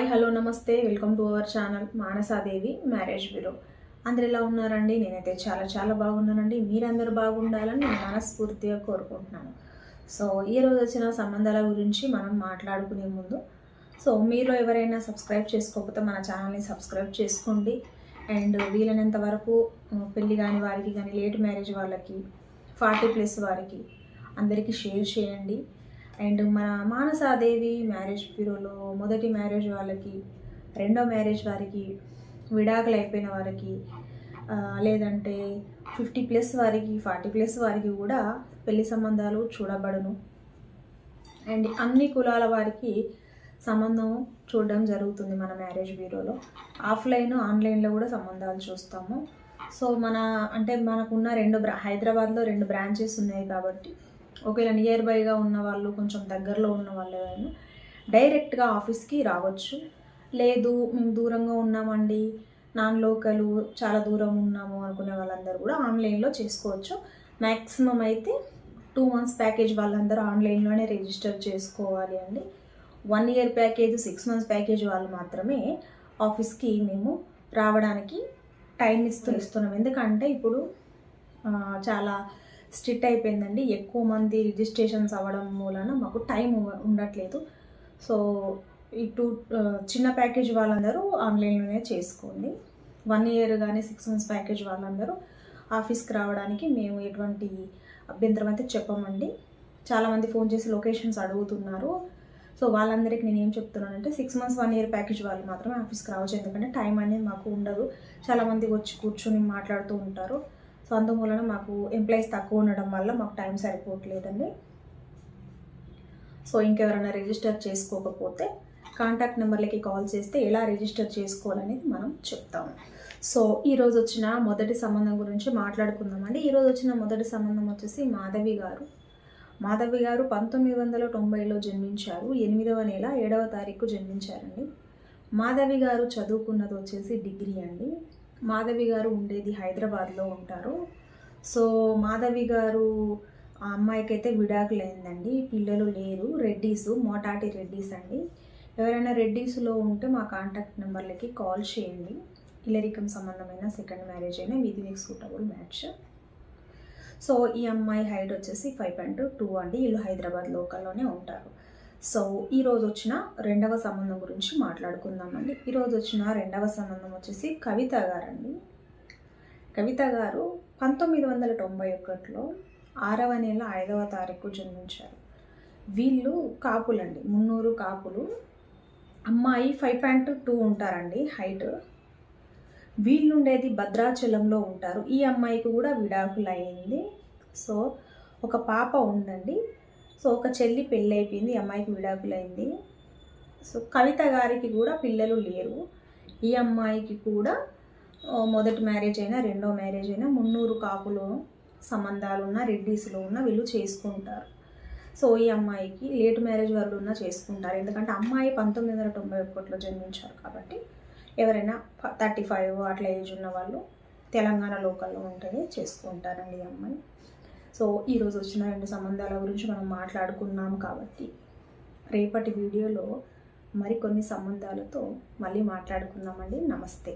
Hi hello నమస్తే. Welcome to our channel Manasadevi marriage bureau. అందరు ఎలా ఉన్నారండి? నేనైతే చాలా చాలా బాగున్నానండి. మీరందరూ బాగుండాలని నేను మనస్ఫూర్తిగా కోరుకుంటున్నాను. సో ఈ రోజు వచ్చిన సంబంధాల గురించి మనం మాట్లాడుకునే ముందు సో మీరు ఎవరైనా సబ్స్క్రైబ్ చేసుకోకపోతే మన ఛానల్ని సబ్స్క్రైబ్ చేసుకోండి. అండ్ వీలైనంత వరకు పెళ్ళి కాని వారికి కానీ లేట్ మ్యారేజ్ వాళ్ళకి ఫార్టీ ప్లస్ వారికి అందరికీ షేర్ చేయండి. అండ్ మన మానసాదేవి మ్యారేజ్ బ్యూరోలో మొదటి మ్యారేజ్ వాళ్ళకి రెండో మ్యారేజ్ వారికి విడాకులు అయిపోయిన వారికి లేదంటే ఫిఫ్టీ ప్లస్ వారికి ఫార్టీ ప్లస్ వారికి కూడా పెళ్ళి సంబంధాలు చూడబడును. అండ్ అన్ని కులాల వారికి సంబంధం చూడడం జరుగుతుంది మన మ్యారేజ్ బ్యూరోలో. ఆఫ్లైన్ ఆన్లైన్లో కూడా సంబంధాలు చూస్తాము. సో మన అంటే మనకున్న రెండు బ్రా హైదరాబాద్లో రెండు బ్రాంచెస్ ఉన్నాయి కాబట్టి ఒకవేళ నియర్ బైగా ఉన్న వాళ్ళు కొంచెం దగ్గరలో ఉన్న వాళ్ళు ఎవరైనా డైరెక్ట్గా ఆఫీస్కి రావచ్చు. లేదు మేము దూరంగా ఉన్నామండి నాన్ లోకలు చాలా దూరం ఉన్నాము అనుకునే వాళ్ళందరూ కూడా ఆన్లైన్లో చేసుకోవచ్చు. మ్యాక్సిమం అయితే టూ మంత్స్ ప్యాకేజ్ వాళ్ళందరూ ఆన్లైన్లోనే రిజిస్టర్ చేసుకోవాలి అండి. One year package six months package వాళ్ళు మాత్రమే ఆఫీస్కి మేము రావడానికి టైం ఇస్తూ ఇస్తున్నాం. ఎందుకంటే ఇప్పుడు చాలా స్ట్రిక్ట్ అయిపోయిందండి. ఎక్కువ మంది రిజిస్ట్రేషన్స్ అవ్వడం మూలన మాకు టైం ఉండట్లేదు. సో ఈ టూ చిన్న ప్యాకేజ్ వాళ్ళందరూ ఆన్లైన్లోనే చేసుకోండి. వన్ ఇయర్ కానీ సిక్స్ మంత్స్ ప్యాకేజ్ వాళ్ళందరూ ఆఫీస్కి రావడానికి మేము ఎటువంటి అభ్యంతరం అయితే చెప్పమండి. చాలామంది ఫోన్ చేసి లొకేషన్స్ అడుగుతున్నారు. సో వాళ్ళందరికీ నేను ఏం చెప్తున్నానంటే six months one year package వాళ్ళు మాత్రమే ఆఫీస్కి రావచ్చు. ఎందుకంటే టైం అనేది మాకు ఉండదు. చాలామంది వచ్చి కూర్చొని మాట్లాడుతూ ఉంటారు. సో అందువలన మాకు ఎంప్లాయీస్ తక్కువ ఉండడం వల్ల మాకు టైం సరిపోవట్లేదండి. సో ఇంకెవరైనా రిజిస్టర్ చేసుకోకపోతే కాంటాక్ట్ నెంబర్లకి కాల్ చేస్తే ఎలా రిజిస్టర్ చేసుకోవాలనేది మనం చెప్తాము సో ఈరోజు వచ్చిన మొదటి సంబంధం గురించి మాట్లాడుకుందామండి. ఈరోజు వచ్చిన మొదటి సంబంధం వచ్చేసి మాధవి గారు. మాధవి గారు పంతొమ్మిది వందల తొంభైలో జన్మించారు. ఎనిమిదవ నెల ఏడవ తారీఖు జన్మించారండి. మాధవి గారు చదువుకున్నది వచ్చేసి డిగ్రీ అండి. మాధవి గారు ఉండేది హైదరాబాద్లో ఉంటారు. సో మాధవి గారు ఆ అమ్మాయికైతే అయితే విడాకులైందండి. పిల్లలు లేరు. రెడ్డీస్ మోటాటి రెడ్డీస్ అండి. ఎవరైనా రెడ్డీస్లో ఉంటే మా కాంటాక్ట్ నెంబర్లకి కాల్ చేయండి. ఇలరికం సంబంధమైన సెకండ్ మ్యారేజ్ అయినా విధి మీకు సూటబుల్ మ్యాచ్. సో ఈ అమ్మాయి హైట్ వచ్చేసి ఫైవ్ పాయింట్ టూ అండి. వీళ్ళు హైదరాబాద్ లోకల్లోనే ఉంటారు. సో ఈరోజు వచ్చిన రెండవ సంబంధం గురించి మాట్లాడుకుందామండి. ఈరోజు వచ్చిన రెండవ సంబంధం వచ్చేసి కవిత గారండి. కవిత గారు పంతొమ్మిది వందల తొంభై ఒకటిలో ఆరవ నెల ఐదవ తారీఖు జన్మించారు. వీళ్ళు కాపులండి మున్నూరు కాపులు. అమ్మాయి ఫైవ్ పాయింట్ టూ ఉంటారండి హైట్. వీళ్ళు ఉండేది భద్రాచలంలో ఉంటారు. ఈ అమ్మాయికి కూడా విడాకులు అయింది సో ఒక పాప ఉందండి. సో ఒక చెల్లి పెళ్ళి అయిపోయింది ఈ అమ్మాయికి విడాకులైంది. సో కవిత గారికి కూడా పిల్లలు లేరు. ఈ అమ్మాయికి కూడా మొదటి మ్యారేజ్ అయినా రెండో మ్యారేజ్ అయినా మున్నూరు కాపులో సంబంధాలు ఉన్న రెడ్డీస్లో ఉన్న వీళ్ళు చేసుకుంటారు. సో ఈ అమ్మాయికి లేట్ మ్యారేజ్ వాళ్ళు ఉన్న చేసుకుంటారు. ఎందుకంటే అమ్మాయి పంతొమ్మిది వందల తొంభై ఒకటిలో జన్మించారు కాబట్టి ఎవరైనా థర్టీ ఫైవ్ అట్లా ఏజ్ ఉన్న వాళ్ళు తెలంగాణ లోకల్లో ఉంటేనే చేసుకుంటారండి ఈ అమ్మాయి. సో ఈరోజు వచ్చిన రెండు సంబంధాల గురించి మనం మాట్లాడుకున్నాం కాబట్టి రేపటి వీడియోలో మరికొన్ని సంబంధాలతో మళ్ళీ మాట్లాడుకుందామండి. నమస్తే.